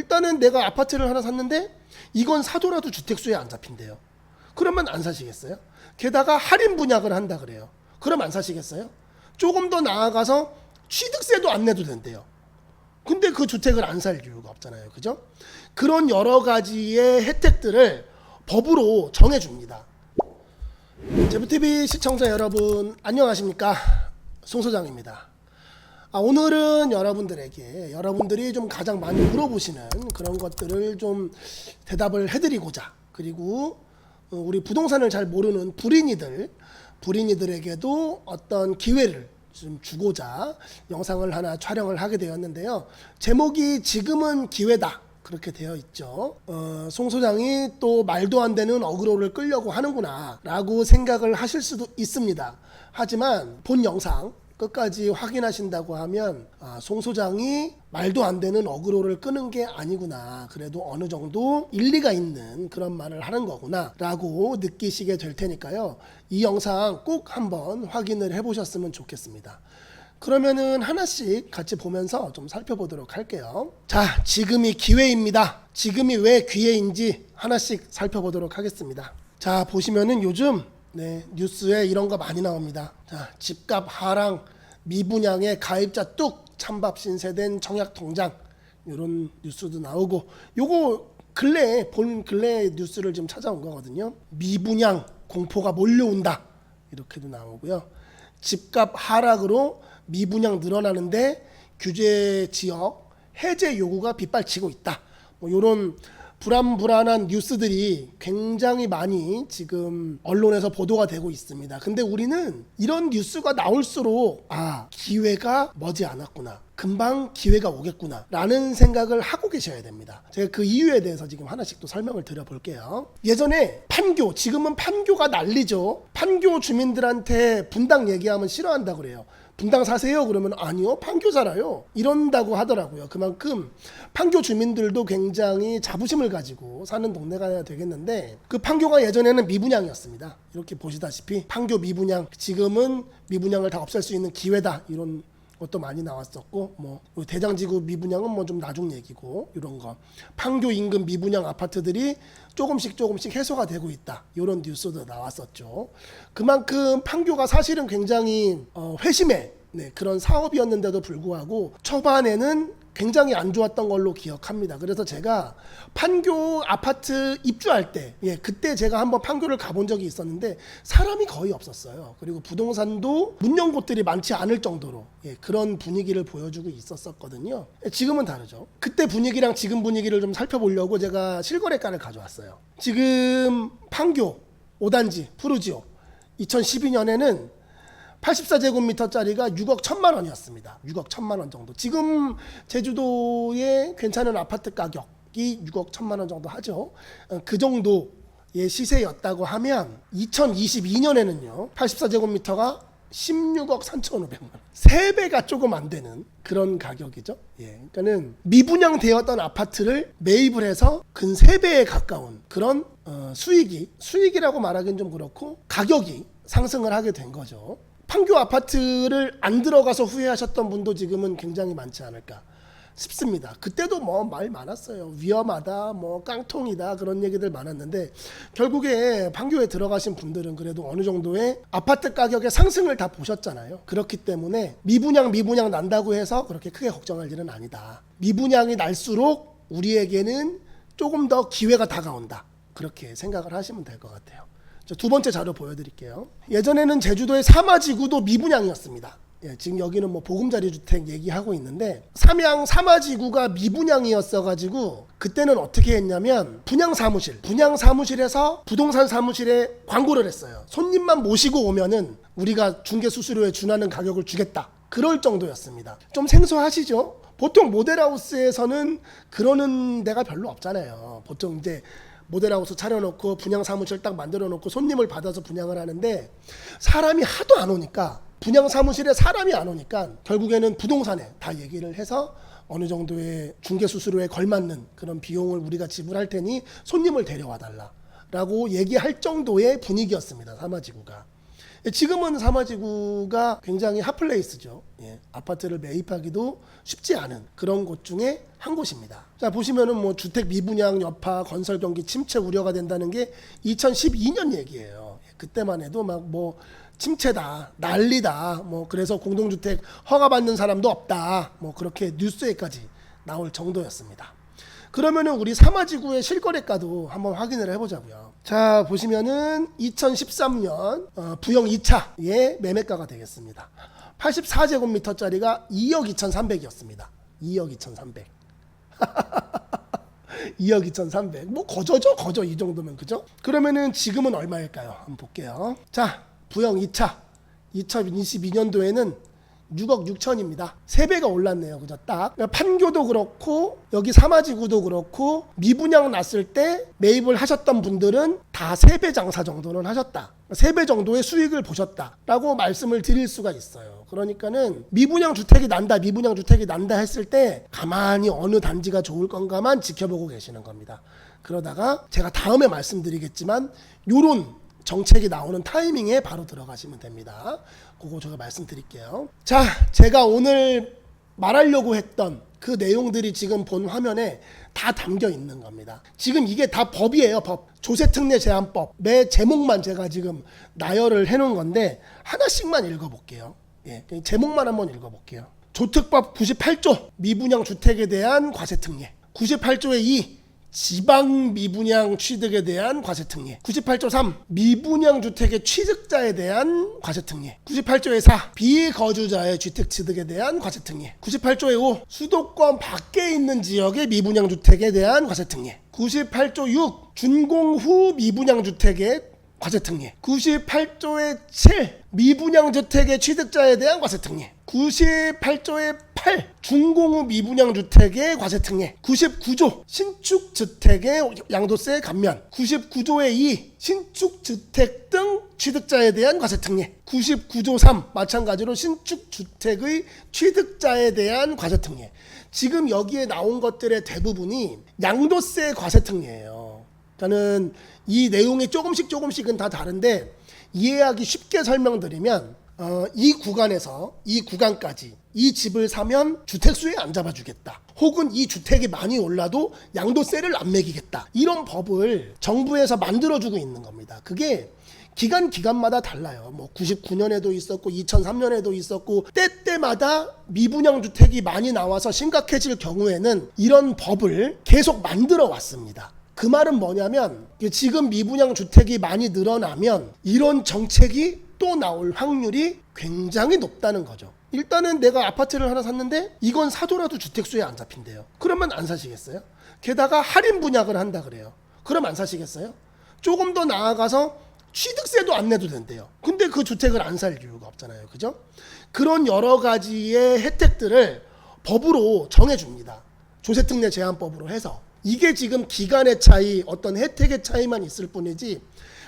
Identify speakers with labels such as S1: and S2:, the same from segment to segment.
S1: 일단은 내가 아파트를 하나 샀는데 이건 사도라도 주택수에 안 잡힌대요. 그러면 안 사시겠어요? 게다가 할인 분양을 한다 그래요. 그럼 안 사시겠어요? 조금 더 나아가서 취득세도 안 내도 된대요. 근데 그 주택을 안 살 이유가 없잖아요. 그죠? 그런 여러 가지의 혜택들을 법으로 정해줍니다. 제부TV 시청자 여러분, 안녕하십니까? 송 소장입니다. 아, 오늘은 여러분들에게 여러분들이 좀 가장 많이 물어보시는 그런 것들을 좀 대답을 해드리고자 그리고 어, 우리 부동산을 잘 모르는 불인이들 불인이들에게도 어떤 기회를 좀 주고자 영상을 하나 촬영을 하게 되었는데요. 제목이 지금은 기회다. 그렇게 되어 있죠. 어, 송 소장이 또 말도 안 되는 어그로를 끌려고 하는구나 라고 생각을 하실 수도 있습니다. 하지만 본 영상 끝까지 확인하신다고 하면 아, 송 소장이 말도 안 되는 어그로를 끄는 게 아니구나. 그래도 어느 정도 일리가 있는 그런 말을 하는 거구나. 라고 느끼시게 될 테니까요. 이 영상 꼭 한번 확인을 해 보셨으면 좋겠습니다. 그러면은 하나씩 같이 보면서 좀 살펴보도록 할게요. 자, 지금이 기회입니다. 지금이 왜 기회인지 하나씩 살펴보도록 하겠습니다. 자, 보시면은 요즘 네, 뉴스에 이런 거 많이 나옵니다. 자, 집값 하락, 미분양에 가입자 뚝, 찬밥 신세된 청약 통장 이런 뉴스도 나오고 요거 근래 본 근래 뉴스를 좀 찾아온 거거든요. 미분양 공포가 몰려온다 이렇게도 나오고요. 집값 하락으로 미분양 늘어나는데 규제 지역 해제 요구가 빗발치고 있다. 뭐 이런 불안불안한 뉴스들이 굉장히 많이 지금 언론에서 보도가 되고 있습니다. 근데 우리는 이런 뉴스가 나올수록 아 기회가 머지 않았구나. 금방 기회가 오겠구나 라는 생각을 하고 계셔야 됩니다. 제가 그 이유에 대해서 지금 하나씩 또 설명을 드려볼게요. 예전에 판교, 지금은 판교가 난리죠. 판교 주민들한테 분당 얘기하면 싫어한다 그래요. 분당 사세요? 그러면 아니요, 판교 살아요. 이런다고 하더라고요. 그만큼 판교 주민들도 굉장히 자부심을 가지고 사는 동네가 되겠는데 그 판교가 예전에는 미분양이었습니다. 이렇게 보시다시피 판교 미분양, 지금은 미분양을 다 없앨 수 있는 기회다. 이런 것도 많이 나왔었고 뭐 대장지구 미분양은 뭐 좀 나중 얘기고 이런 거. 판교 인근 미분양 아파트들이 조금씩 조금씩 해소가 되고 있다. 이런 뉴스도 나왔었죠. 그만큼 판교가 사실은 굉장히 어, 회심의 네, 그런 사업이었는데도 불구하고 초반에는 굉장히 안 좋았던 걸로 기억합니다. 그래서 제가 판교 아파트 입주할 때, 예, 그때 제가 한번 판교를 가본 적이 있었는데 사람이 거의 없었어요. 그리고 부동산도 문연 곳들이 많지 않을 정도로 예, 그런 분위기를 보여주고 있었었거든요. 예, 지금은 다르죠. 그때 분위기랑 지금 분위기를 좀 살펴보려고 제가 실거래가를 가져왔어요. 지금 판교 5단지 푸르지오 2012년에는 84제곱미터짜리가 6억 1천만 원이었습니다. 6억 1천만 원 정도. 지금 제주도의 괜찮은 아파트 가격이 6억 1천만 원 정도 하죠. 어, 그 정도의 시세였다고 하면 2022년에는요. 84제곱미터가 16억 3,500만 원. 3배가 조금 안 되는 그런 가격이죠. 예. 그러니까는 미분양 되었던 아파트를 매입을 해서 근 3배에 가까운 그런 어, 수익이 수익이라고 말하기는 좀 그렇고 가격이 상승을 하게 된 거죠. 판교 아파트를 안 들어가서 후회하셨던 분도 지금은 굉장히 많지 않을까 싶습니다. 그때도 뭐 말 많았어요. 위험하다, 뭐 깡통이다 그런 얘기들 많았는데 결국에 판교에 들어가신 분들은 그래도 어느 정도의 아파트 가격의 상승을 다 보셨잖아요. 그렇기 때문에 미분양 미분양 난다고 해서 그렇게 크게 걱정할 일은 아니다. 미분양이 날수록 우리에게는 조금 더 기회가 다가온다. 그렇게 생각을 하시면 될 것 같아요. 자, 두 번째 자료 보여드릴게요. 예전에는 제주도의 사마지구도 미분양이었습니다. 예, 지금 여기는 뭐 보금자리 주택 얘기하고 있는데 삼양 사마지구가 미분양이었어가지고 그때는 어떻게 했냐면 분양 사무실, 분양 사무실에서 부동산 사무실에 광고를 했어요. 손님만 모시고 오면은 우리가 중개 수수료에 준하는 가격을 주겠다. 그럴 정도였습니다. 좀 생소하시죠? 보통 모델하우스에서는 그러는 데가 별로 없잖아요. 보통 이제 모델하우스 차려놓고 분양 사무실 딱 만들어 놓고 손님을 받아서 분양을 하는데 사람이 하도 안 오니까 분양 사무실에 사람이 안 오니까 결국에는 부동산에 다 얘기를 해서 어느 정도의 중개 수수료에 걸맞는 그런 비용을 우리가 지불할 테니 손님을 데려와 달라 라고 얘기할 정도의 분위기였습니다. 사마지구가. 지금은 사마지구가 굉장히 핫플레이스죠. 예, 아파트를 매입하기도 쉽지 않은 그런 곳 중에 한 곳입니다. 자 보시면은 뭐 주택 미분양 여파, 건설 경기 침체 우려가 된다는 게 2012년 얘기예요. 예, 그때만 해도 막 뭐 침체다, 난리다, 뭐 그래서 공동주택 허가받는 사람도 없다, 뭐 그렇게 뉴스에까지 나올 정도였습니다. 그러면은 우리 사마지구의 실거래가도 한번 확인을 해보자고요. 자 보시면은 2013년 어, 부영 2차의 매매가가 되겠습니다. 84제곱미터짜리가 2억 2,300이었습니다. 2억 2,300. 2억 2,300. 뭐 거저죠, 거저 이 정도면 그죠? 그러면은 지금은 얼마일까요? 한번 볼게요. 자, 부영 2차 2022년도에는 6억 6천입니다. 3배가 올랐네요. 그죠? 딱. 판교도 그렇고 여기 사마지구도 그렇고 미분양 났을 때 매입을 하셨던 분들은 다 3배 장사 정도는 하셨다. 3배 정도의 수익을 보셨다 라고 말씀을 드릴 수가 있어요. 그러니까는 미분양 주택이 난다, 미분양 주택이 난다 했을 때 가만히 어느 단지가 좋을 건가만 지켜보고 계시는 겁니다. 그러다가 제가 다음에 말씀드리겠지만 요런 정책이 나오는 타이밍에 바로 들어가시면 됩니다. 그거 제가 말씀드릴게요. 자, 제가 오늘 말하려고 했던 그 내용들이 지금 본 화면에 다 담겨 있는 겁니다. 지금 이게 다 법이에요, 법. 조세특례 제한법. 매 제목만 제가 지금 나열을 해놓은 건데 하나씩만 읽어볼게요. 예, 제목만 한번 읽어볼게요. 조특법 98조 미분양 주택에 대한 과세특례. 98조의 2 지방 미분양 취득에 대한 과세특례. 98조 3 미분양 주택의 취득자에 대한 과세특례. 98조의 4 비거주자의 주택 취득에 대한 과세특례. 98조의 5 수도권 밖에 있는 지역의 미분양 주택에 대한 과세특례. 98조 6 준공 후 미분양 주택의 과세특례. 98조의 7 미분양 주택의 취득자에 대한 과세특례. 98조의 8 준공 후 미분양 주택의 과세특례 99조 신축 주택의 양도세 감면 99조의 2 신축 주택 등 취득자에 대한 과세특례 99조 3 마찬가지로 신축 주택의 취득자에 대한 과세특례 지금 여기에 나온 것들의 대부분이 양도세 과세특례예요. 저는 이 내용이 조금씩 조금씩은 다 다른데 이해하기 쉽게 설명드리면 어, 이 구간에서 이 구간까지 이 집을 사면 주택수에 안 잡아주겠다. 혹은 이 주택이 많이 올라도 양도세를 안 매기겠다. 이런 법을 정부에서 만들어주고 있는 겁니다. 그게 기간 기간마다 달라요. 뭐 99년에도 있었고 2003년에도 있었고 때때마다 미분양 주택이 많이 나와서 심각해질 경우에는 이런 법을 계속 만들어 왔습니다. 그 말은 뭐냐면 지금 미분양 주택이 많이 늘어나면 이런 정책이 또 나올 확률이 굉장히 높다는 거죠. 일단은 내가 아파트를 하나 샀는데 이건 사더라도 주택수에 안 잡힌대요. 그러면 안 사시겠어요? 게다가 할인 분양을 한다 그래요. 그럼 안 사시겠어요? 조금 더 나아가서 취득세도 안 내도 된대요. 근데 그 주택을 안 살 이유가 없잖아요. 그죠? 그런 여러 가지의 혜택들을 법으로 정해줍니다. 조세특례 제한법으로 해서. 이게 지금 기간의 차이, 어떤 혜택의 차이만 있을 뿐이지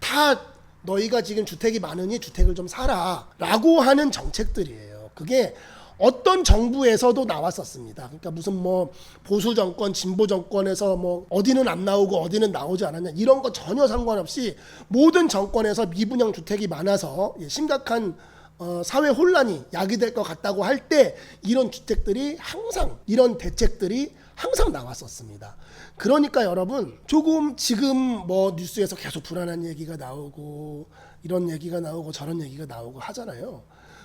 S1: 다 너희가 지금 주택이 많으니 주택을 좀 사라 라고 하는 정책들이에요. 그게 어떤 정부에서도 나왔었습니다. 그러니까 무슨 뭐 보수 정권, 진보 정권에서 뭐 어디는 안 나오고 어디는 나오지 않았냐 이런 거 전혀 상관없이 모든 정권에서 미분양 주택이 많아서 예, 심각한 어, 사회 혼란이 야기될 것 같다고 할 때 이런 주택들이 항상 이런 대책들이 항상 나왔었습니다. 그러니까 여러분 조금 지금 뭐 뉴스에서 계속 불안한 얘기가 나오고 이런 얘기가 나오고 저런 얘기가 나오고 하잖아요.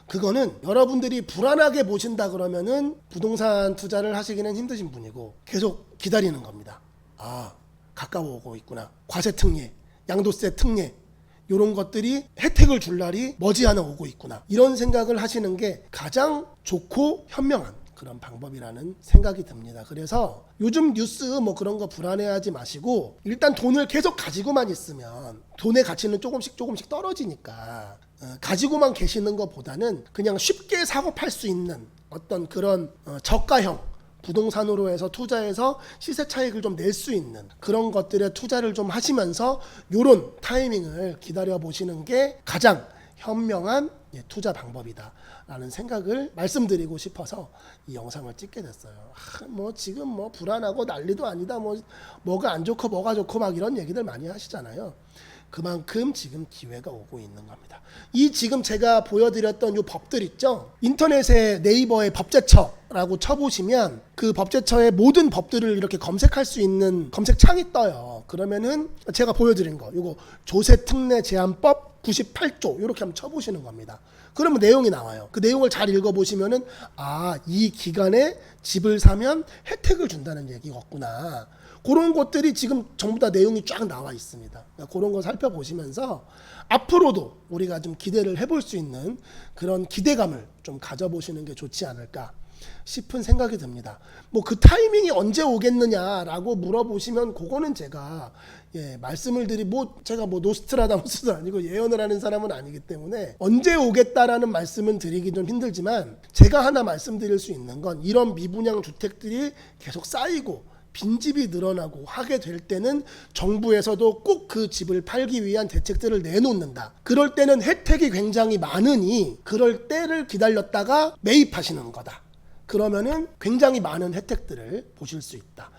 S1: 그거는 여러분들이 불안하게 보신다 그러면은 부동산 투자를 하시기는 힘드신 분이고 계속 기다리는 겁니다. 아, 가까워 오고 있구나. 과세 특례, 양도세 특례 이런 것들이 혜택을 줄 날이 머지않아 오고 있구나. 이런 생각을 하시는 게 가장 좋고 현명한 그런 방법이라는 생각이 듭니다. 그래서 요즘 뉴스 뭐 그런 거 불안해하지 마시고 일단 돈을 계속 가지고만 있으면 돈의 가치는 조금씩 조금씩 떨어지니까 어, 가지고만 계시는 것보다는 그냥 쉽게 사고 팔 수 있는 어떤 그런 어, 저가형 부동산으로 해서 투자해서 시세 차익을 좀 낼 수 있는 그런 것들에 투자를 좀 하시면서 요런 타이밍을 기다려 보시는 게 가장 현명한 예, 투자 방법이다라는 생각을 말씀드리고 싶어서 이 영상을 찍게 됐어요. 아, 뭐 지금 뭐 불안하고 난리도 아니다. 뭐 뭐가 안 좋고 뭐가 좋고 막 이런 얘기들 많이 하시잖아요. 그만큼 지금 기회가 오고 있는 겁니다. 이 지금 제가 보여드렸던 이 법들 있죠? 인터넷에 네이버에 법제처라고 쳐보시면 그 법제처의 모든 법들을 이렇게 검색할 수 있는 검색창이 떠요. 그러면은 제가 보여드린 거, 이거 조세특례 제한법 98조 이렇게 한번 쳐보시는 겁니다. 그러면 내용이 나와요. 그 내용을 잘 읽어보시면은 아, 이 기간에 집을 사면 혜택을 준다는 얘기였구나. 그런 것들이 지금 전부 다 내용이 쫙 나와 있습니다. 그러니까 그런 거 살펴보시면서 앞으로도 우리가 좀 기대를 해볼 수 있는 그런 기대감을 좀 가져보시는 게 좋지 않을까 싶은 생각이 듭니다. 뭐 그 타이밍이 언제 오겠느냐라고 물어보시면 그거는 제가 예, 말씀을 드리 뭐 제가 뭐 노스트라다무스도 아니고 예언을 하는 사람은 아니기 때문에 언제 오겠다라는 말씀은 드리기 좀 힘들지만 제가 하나 말씀드릴 수 있는 건 이런 미분양 주택들이 계속 쌓이고 빈집이 늘어나고 하게 될 때는 정부에서도 꼭 그 집을 팔기 위한 대책들을 내놓는다. 그럴 때는 혜택이 굉장히 많으니 그럴 때를 기다렸다가 매입하시는 거다. 그러면은 굉장히 많은 혜택들을 보실 수 있다.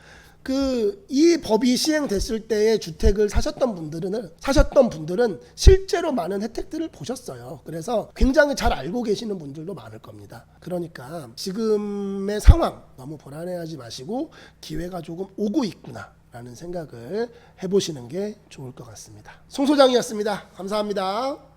S1: 그 이 법이 시행됐을 때의 주택을 사셨던 분들은 사셨던 분들은 실제로 많은 혜택들을 보셨어요. 그래서 굉장히 잘 알고 계시는 분들도 많을 겁니다. 그러니까 지금의 상황 너무 불안해하지 마시고 기회가 조금 오고 있구나 라는 생각을 해보시는 게 좋을 것 같습니다. 송 소장이었습니다. 감사합니다.